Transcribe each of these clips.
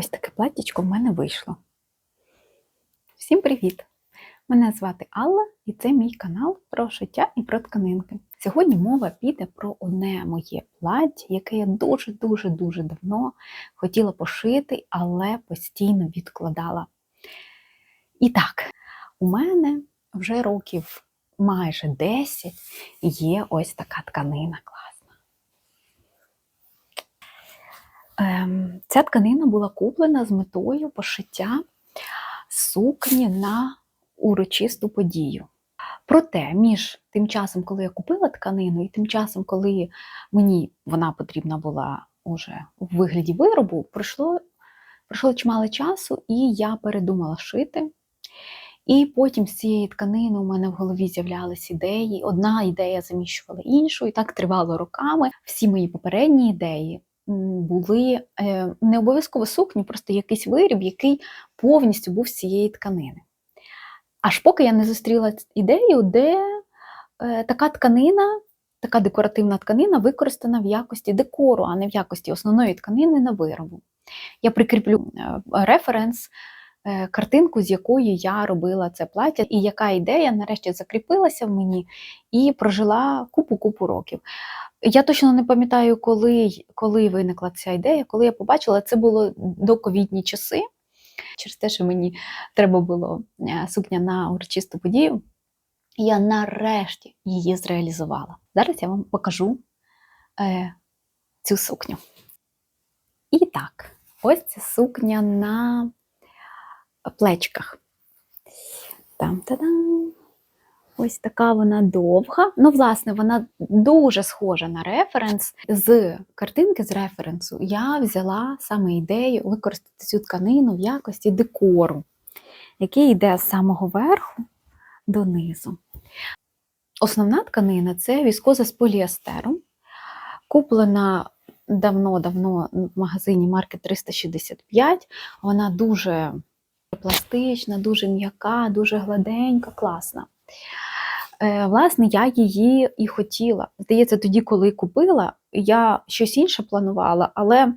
Ось таке платтячко в мене вийшло. Всім привіт! Мене звати Алла і це мій канал про шиття і про тканинки. Сьогодні мова піде про одне моє плаття, яке я дуже-дуже-дуже давно хотіла пошити, але постійно відкладала. І так, у мене вже років майже 10 є ось така тканина класна. Ем, Ця тканина була куплена з метою пошиття сукні на урочисту подію. Проте, між тим часом, коли я купила тканину, і тим часом, коли мені вона потрібна була уже в вигляді виробу, пройшло, пройшло чимало часу, і я передумала шити. І потім з цієї тканини у мене в голові з'являлись ідеї. Одна ідея заміщувала іншу, і так тривало роками. Всі мої попередні ідеї були е, не обов'язково сукні, просто якийсь виріб, який повністю був з цієї тканини. Аж поки я не зустріла ідею, де е, така тканина, така декоративна тканина використана в якості декору, а не в якості основної тканини на виробу. Я прикріплю е, референс, картинку, з якої я робила це плаття, і яка ідея нарешті закріпилася в мені і прожила купу-купу років. Я точно не пам'ятаю, коли, коли виникла ця ідея, коли я побачила, це було до ковідні часи. Через те, що мені треба було е, сукня на урочисту подію, я нарешті її зреалізувала. Зараз я вам покажу е, цю сукню. І так, ось ця сукня на плечках. Там-та-дам. Ось така вона довга. Ну, власне, вона дуже схожа на референс. З картинки з референсу я взяла саме ідею використати цю тканину в якості декору, який йде з самого верху донизу. Основна тканина це віскоза з поліестером, куплена давно-давно в магазині марки 365. Вона дуже пластична, дуже м'яка, дуже гладенька, класна. Е, Власне, я її і хотіла. Здається, тоді, коли купила, я щось інше планувала, але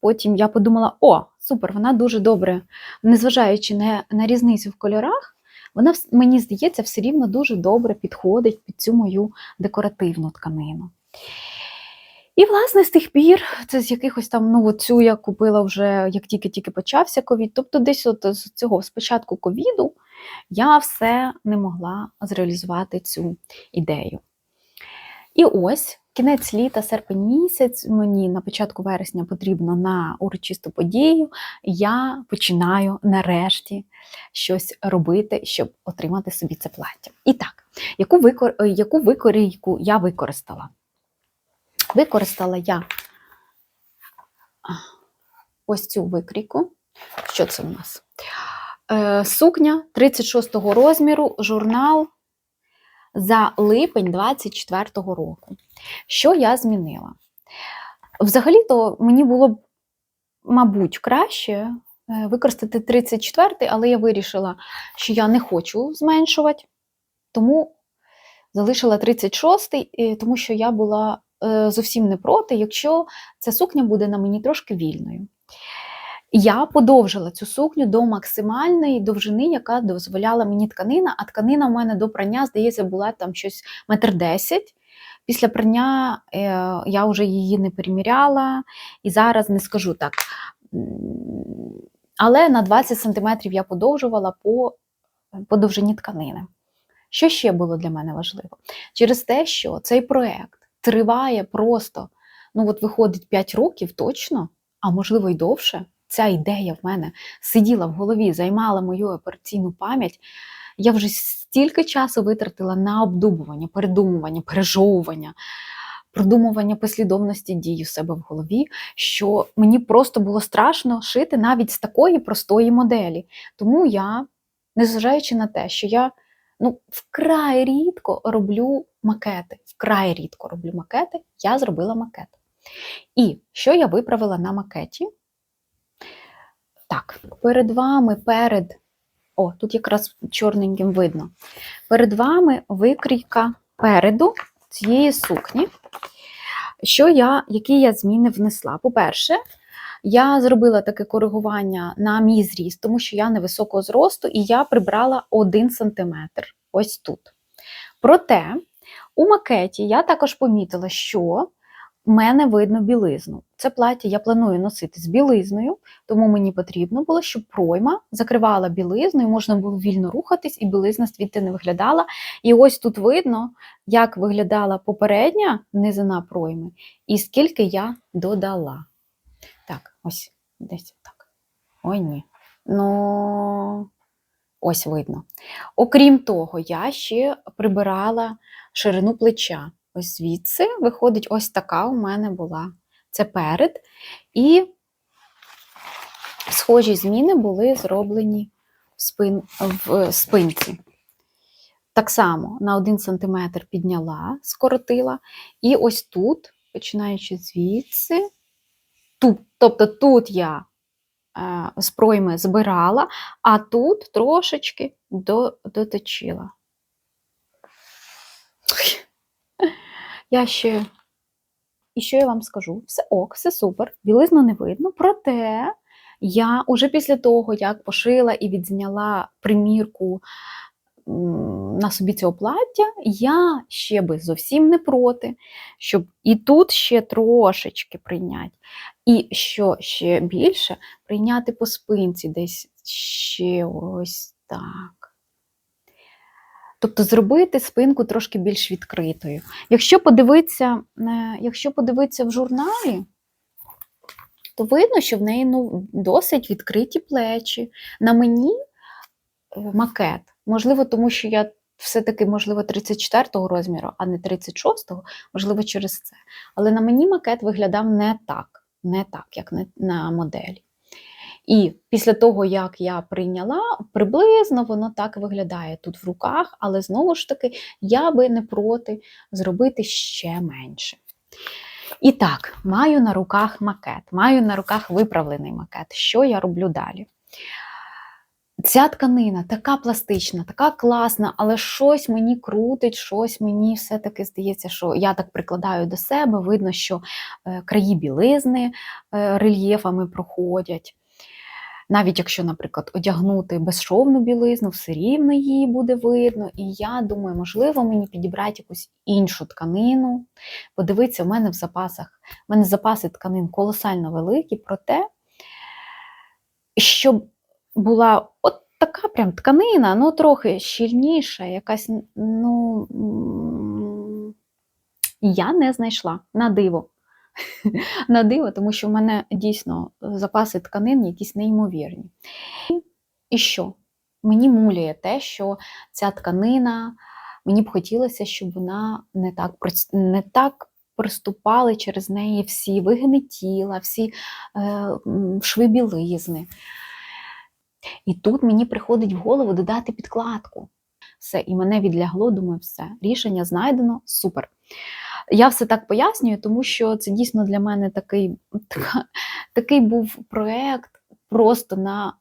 потім я подумала: о, супер, вона дуже добре, незважаючи на, на різницю в кольорах, вона, мені здається, все рівно дуже добре підходить під цю мою декоративну тканину. І, власне, з тих пір, це з якихось там, ну, цю я купила вже як тільки-тільки почався ковід. Тобто, десь от з цього спочатку ковіду я все не могла зреалізувати цю ідею. І ось кінець літа, серпень місяць, мені на початку вересня потрібно на урочисту подію. Я починаю нарешті щось робити, щоб отримати собі це плаття. І так, яку, викор... яку викорійку я використала? Використала я ось цю викрійку. Що це у нас? Е, Сукня 36-го розміру, журнал за липень 24-го року. Що я змінила? Взагалі-то мені було б, мабуть, краще е, використати 34-й, але я вирішила, що я не хочу зменшувати, тому залишила 36-й, е, тому що я була зовсім не проти, якщо ця сукня буде на мені трошки вільною. Я подовжила цю сукню до максимальної довжини, яка дозволяла мені тканина, а тканина в мене до прання, здається, була там щось метр десять. Після прання е, я вже її не переміряла і зараз не скажу так. Але на 20 см я подовжувала по, по довжині тканини. Що ще було для мене важливо? Через те, що цей проект триває просто, ну от виходить 5 років точно, а можливо й довше. Ця ідея в мене сиділа в голові, займала мою операційну пам'ять. Я вже стільки часу витратила на обдумування, передумування, пережовування, продумування послідовності дій у себе в голові, що мені просто було страшно шити навіть з такої простої моделі. Тому я, незважаючи на те, що я ну, вкрай рідко роблю макети, вкрай рідко роблю макети, я зробила макет. І що я виправила на макеті? Так, перед вами, перед. О, тут якраз чорненьким видно. Перед вами викрійка переду цієї сукні. Що я, які я зміни внесла? По-перше, Я зробила таке коригування на мій зріст, тому що я невисокого зросту, і я прибрала 1 см ось тут. Проте у макеті я також помітила, що в мене видно білизну. Це плаття я планую носити з білизною, тому мені потрібно було, щоб пройма закривала білизну, і можна було вільно рухатись, і білизна звідти не виглядала. І ось тут видно, як виглядала попередня низина пройми, і скільки я додала. Так, ось десь так. Ой, ні. Ну, ось видно. Окрім того, я ще прибирала ширину плеча. Ось звідси виходить ось така у мене була. Це перед. І схожі зміни були зроблені в, спин, в спинці. Так само на 1 см підняла, скоротила. І ось тут, починаючи звідси, тут, тобто тут я е, з пройми збирала, а тут трошечки до, доточила. Я ще. І що я вам скажу? Все ок, все супер, білизну не видно. Проте я уже після того, як пошила і відзняла примірку на собі цього плаття, я ще би зовсім не проти, щоб і тут ще трошечки прийняти. І що ще більше, прийняти по спинці десь ще ось так. Тобто зробити спинку трошки більш відкритою. Якщо подивитися, е, якщо подивитися в журналі, то видно, що в неї ну, досить відкриті плечі. На мені е, макет. Можливо, тому що я все-таки, можливо, 34-го розміру, а не 36-го, можливо, через це. Але на мені макет виглядав не так, не так, як на- на моделі. І після того, як я прийняла, приблизно воно так виглядає тут в руках, але знову ж таки, я би не проти зробити ще менше. І так, маю на руках макет, маю на руках виправлений макет. Що я роблю далі? Ця тканина така пластична, така класна, але щось мені крутить, щось мені все-таки здається, що я так прикладаю до себе. Видно, що е, краї білизни е, рельєфами проходять. Навіть якщо, наприклад, одягнути безшовну білизну, все рівно її буде видно. І я думаю, можливо, мені підібрати якусь іншу тканину. Подивитися, у мене в запасах, у мене запаси тканин колосально великі, проте, щоб була от така прям тканина, ну трохи щільніша, якась, ну, я не знайшла на диво. На диво, тому що в мене дійсно запаси тканин якісь неймовірні. І- що? Мені муляє те, що ця тканина, мені б хотілося, щоб вона не так, не так приступали через неї всі вигини тіла, всі е, шви білизни. І тут мені приходить в голову додати підкладку. Все, і мене відлягло, думаю, все, рішення знайдено, супер. Я все так пояснюю, тому що це дійсно для мене такий, такий був проєкт просто на,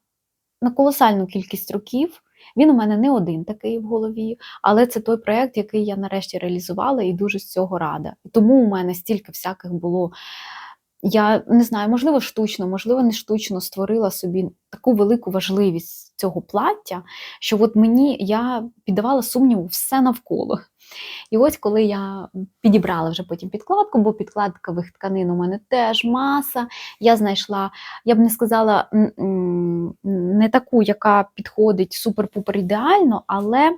на колосальну кількість років. Він у мене не один такий в голові, але це той проєкт, який я нарешті реалізувала і дуже з цього рада. Тому у мене стільки всяких було. Я не знаю, можливо, штучно, можливо, не штучно створила собі таку велику важливість цього плаття, що от мені я піддавала сумніву все навколо. І ось коли я підібрала вже потім підкладку, бо підкладкових тканин у мене теж маса. Я знайшла, я б не сказала, не таку, яка підходить супер-пупер ідеально, але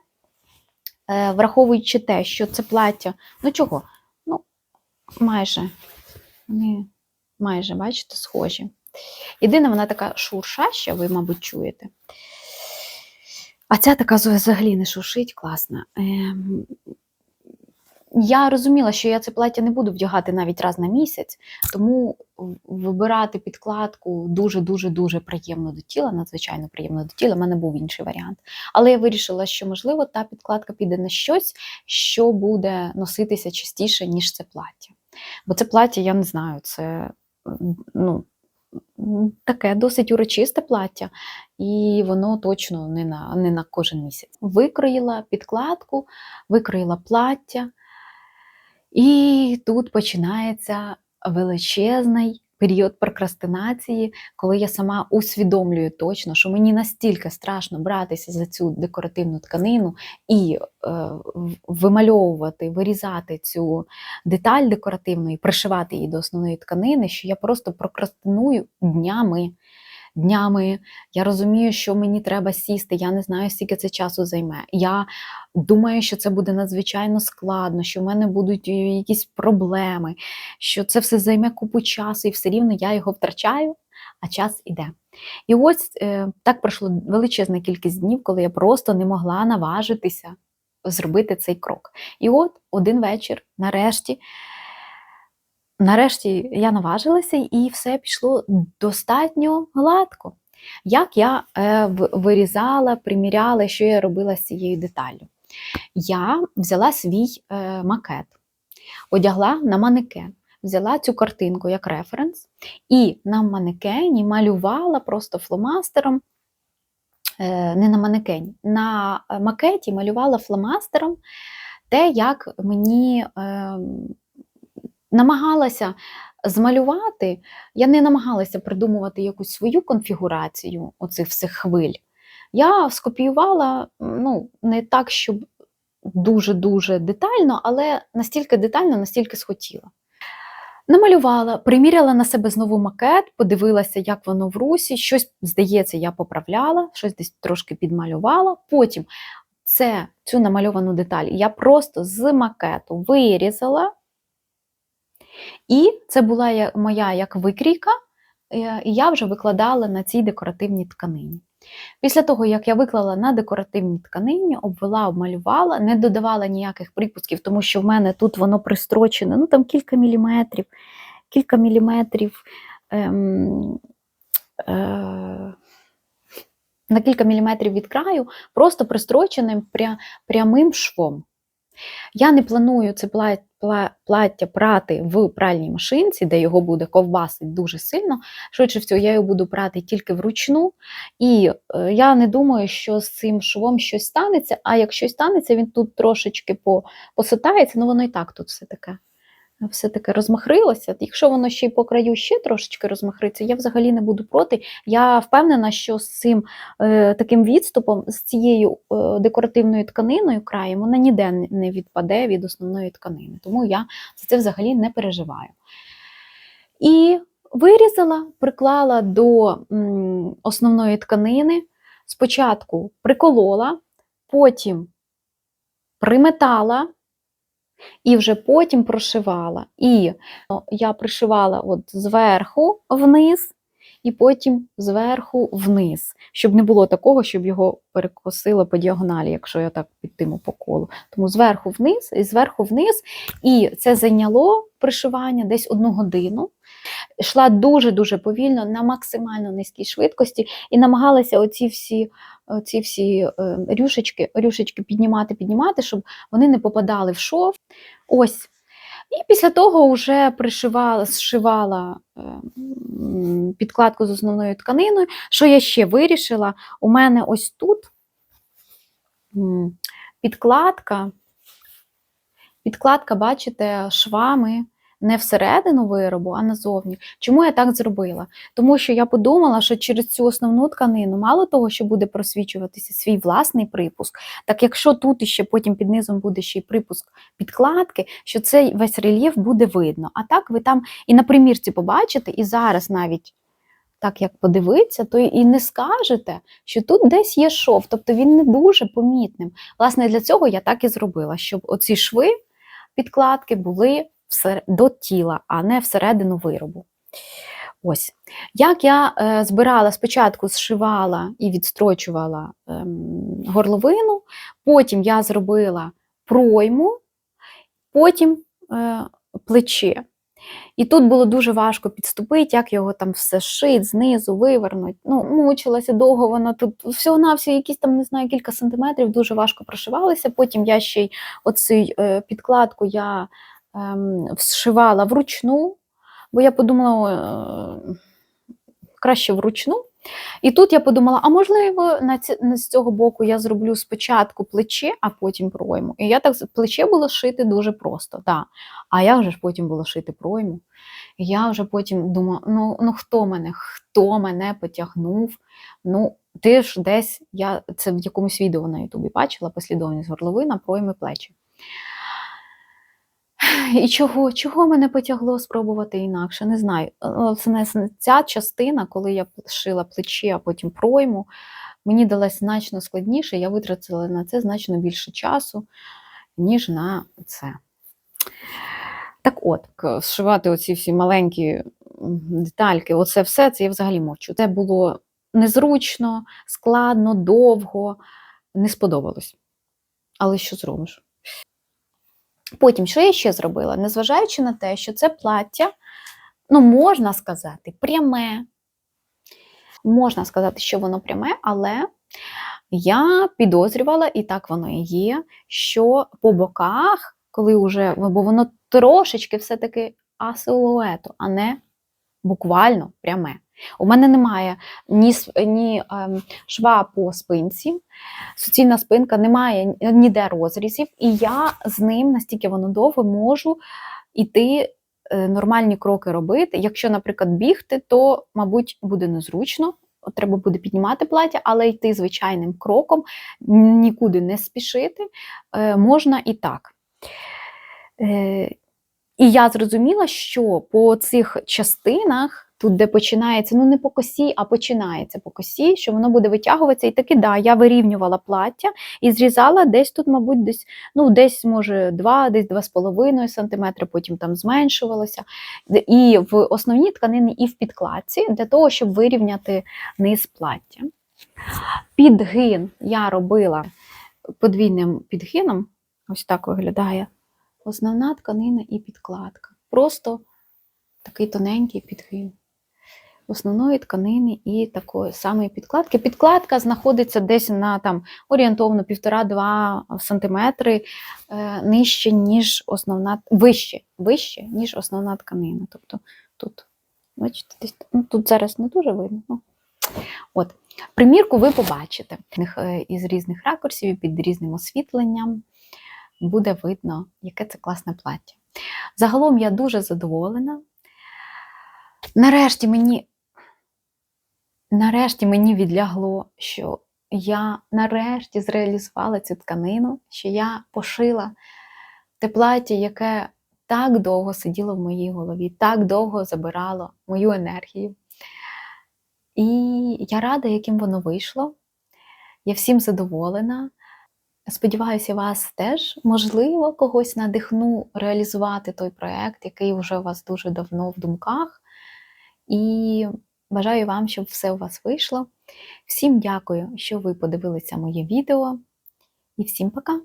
е, враховуючи те, що це плаття, ну чого? Ну, майже, не, майже, бачите, схожі. Єдине, вона така шуршаща, ви, мабуть, чуєте. А ця така взагалі не шуршить, класна. Ем, я розуміла, що я це плаття не буду вдягати навіть раз на місяць, тому вибирати підкладку дуже-дуже дуже приємно до тіла, надзвичайно приємно до тіла. У мене був інший варіант. Але я вирішила, що можливо та підкладка піде на щось, що буде носитися частіше, ніж це плаття. Бо це плаття, я не знаю, це ну, таке досить урочисте плаття, і воно точно не на, не на кожен місяць. Викроїла підкладку, викроїла плаття. І тут починається величезний період прокрастинації, коли я сама усвідомлюю точно, що мені настільки страшно братися за цю декоративну тканину і е, вимальовувати, вирізати цю деталь декоративну і пришивати її до основної тканини, що я просто прокрастиную днями. Днями я розумію, що мені треба сісти, я не знаю, скільки це часу займе. Я думаю, що це буде надзвичайно складно, що в мене будуть е, якісь проблеми, що це все займе купу часу, і все рівно я його втрачаю, а час іде. І ось е, так пройшло величезна кількість днів, коли я просто не могла наважитися зробити цей крок. І от один вечір, нарешті, нарешті я наважилася, і все пішло достатньо гладко. Як я е, вирізала, приміряла, що я робила з цією деталлю? Я взяла свій е, макет, одягла на манекен, взяла цю картинку як референс, і на манекені малювала просто фломастером, е, не на манекені, на макеті малювала фломастером те, як мені е, намагалася змалювати. Я не намагалася придумувати якусь свою конфігурацію оцих всіх хвиль. Я скопіювала ну, не так, щоб дуже-дуже детально, але настільки детально, настільки схотіла. Намалювала, приміряла на себе знову макет, подивилася, як воно в русі. Щось, здається, я поправляла, щось десь трошки підмалювала. Потім це, цю намальовану деталь я просто з макету вирізала. І це була моя як викрійка, е, і я вже викладала на цій декоративній тканині. Після того, як я виклала на декоративній тканині, обвела, обмалювала, не додавала ніяких припусків, тому що в мене тут воно пристрочене, ну там кілька міліметрів, кілька міліметрів. Ем, е, на кілька міліметрів від краю, просто пристроченим пря, прямим швом. Я не планую це плаття прати в пральній машинці, де його буде ковбасить дуже сильно. Швидше всього, я його буду прати тільки вручну. І е, я не думаю, що з цим швом щось станеться, а якщо станеться, він тут трошечки поситається, ну воно і так тут все таке. Все таки розмахрилося. Якщо воно ще й по краю ще трошечки розмахриться, я взагалі не буду проти. Я впевнена, що з цим е, таким відступом, з цією е, декоративною тканиною краєм, вона ніде не відпаде від основної тканини. Тому я за це взагалі не переживаю. І вирізала, приклала до м, основної тканини. Спочатку приколола, потім приметала і вже потім прошивала. І я пришивала от зверху вниз, і потім зверху вниз, щоб не було такого, щоб його перекосило по діагоналі, якщо я так підтиму по колу. Тому зверху вниз і зверху вниз. І це зайняло пришивання десь одну годину. Йшла дуже-дуже повільно, на максимально низькій швидкості, і намагалася оці всі, оці всі е, рюшечки, рюшечки піднімати, піднімати, щоб вони не попадали в шов. Ось. І після того вже пришивала, зшивала е, підкладку з основною тканиною. Що я ще вирішила? У мене ось тут підкладка, підкладка, бачите, швами не всередину виробу, а назовні. Чому я так зробила? Тому що я подумала, що через цю основну тканину, мало того, що буде просвічуватися свій власний припуск, так якщо тут іще потім під низом буде ще й припуск підкладки, що цей весь рельєф буде видно. А так ви там і на примірці побачите, і зараз навіть. Так як подивитися, то і не скажете, що тут десь є шов, тобто він не дуже помітним. Власне, для цього я так і зробила, щоб оці шви підкладки були до тіла, а не всередину виробу. Ось. Як я е, збирала, спочатку зшивала і відстрочувала ем, горловину, потім я зробила пройму, потім е, плече. І тут було дуже важко підступити, як його там все шить, знизу, вивернуть. Ну, мучилася довго, вона тут всього-навсього якісь там, не знаю, кілька сантиметрів дуже важко прошивалися. Потім я ще й оцю е, підкладку я ем, зшивала вручну, бо я подумала, е, краще вручну. І тут я подумала, а можливо, на ці, на з цього боку я зроблю спочатку плече, а потім пройму. І я так плече було шити дуже просто, да. а як же ж потім було шити пройму? Я вже потім думаю, ну, ну хто мене? Хто мене потягнув? Ну, ти ж десь, я це в якомусь відео на Ютубі бачила, послідовність горловина, пройми плечі. І чого чого мене потягло спробувати інакше? Не знаю. Власне, Ця частина, коли я шила плечі, а потім пройму, мені далась значно складніше, я витратила на це значно більше часу, ніж на це. Так от, зшивати оці всі маленькі детальки, оце все, це я взагалі мовчу. Це було незручно, складно, довго, не сподобалось. Але що зробиш? Потім, що я ще зробила? Незважаючи на те, що це плаття, ну, можна сказати, пряме. Можна сказати, що воно пряме, але я підозрювала, і так воно і є, що по боках, коли вже, бо воно трошечки все-таки асилуету, а не буквально пряме. У мене немає ні ні ем, шва по спинці, суцільна спинка, немає ніде розрізів, і я з ним, настільки воно довго, можу йти е, нормальні кроки робити. Якщо, наприклад, бігти, то, мабуть, буде незручно. Треба буде піднімати плаття, але йти звичайним кроком, нікуди не спішити, е, можна і так. І я зрозуміла, що по цих частинах Тут, де починається, ну не по косі, а починається по косі, що воно буде витягуватися. І таки, да, я вирівнювала плаття і зрізала десь тут, мабуть, десь, ну, десь, може, 2, десь 2,5 см, потім там зменшувалося. І в основній тканині, і в підкладці, для того, щоб вирівняти низ плаття. Підгин я робила подвійним підгином, ось так виглядає основна тканина і підкладка. Просто такий тоненький підгин основної тканини і такої самої підкладки. Підкладка знаходиться десь на там орієнтовно 1,5-2 см е, нижче, ніж основна, вище, вище, ніж основна тканина. Тобто тут, бачите, десь, ну, тут зараз не дуже видно. Ну. От. Примірку ви побачите е, із різних ракурсів, під різним освітленням буде видно, яке це класне плаття. Загалом я дуже задоволена. Нарешті мені Нарешті мені відлягло, що я нарешті зреалізувала цю тканину, що я пошила те плаття, яке так довго сиділо в моїй голові, так довго забирало мою енергію. І я рада, яким воно вийшло. Я всім задоволена. Сподіваюся, вас теж, можливо, когось надихну реалізувати той проєкт, який вже у вас дуже давно в думках. І Бажаю вам, щоб все у вас вийшло. Всім дякую, що ви подивилися моє відео, і всім пока!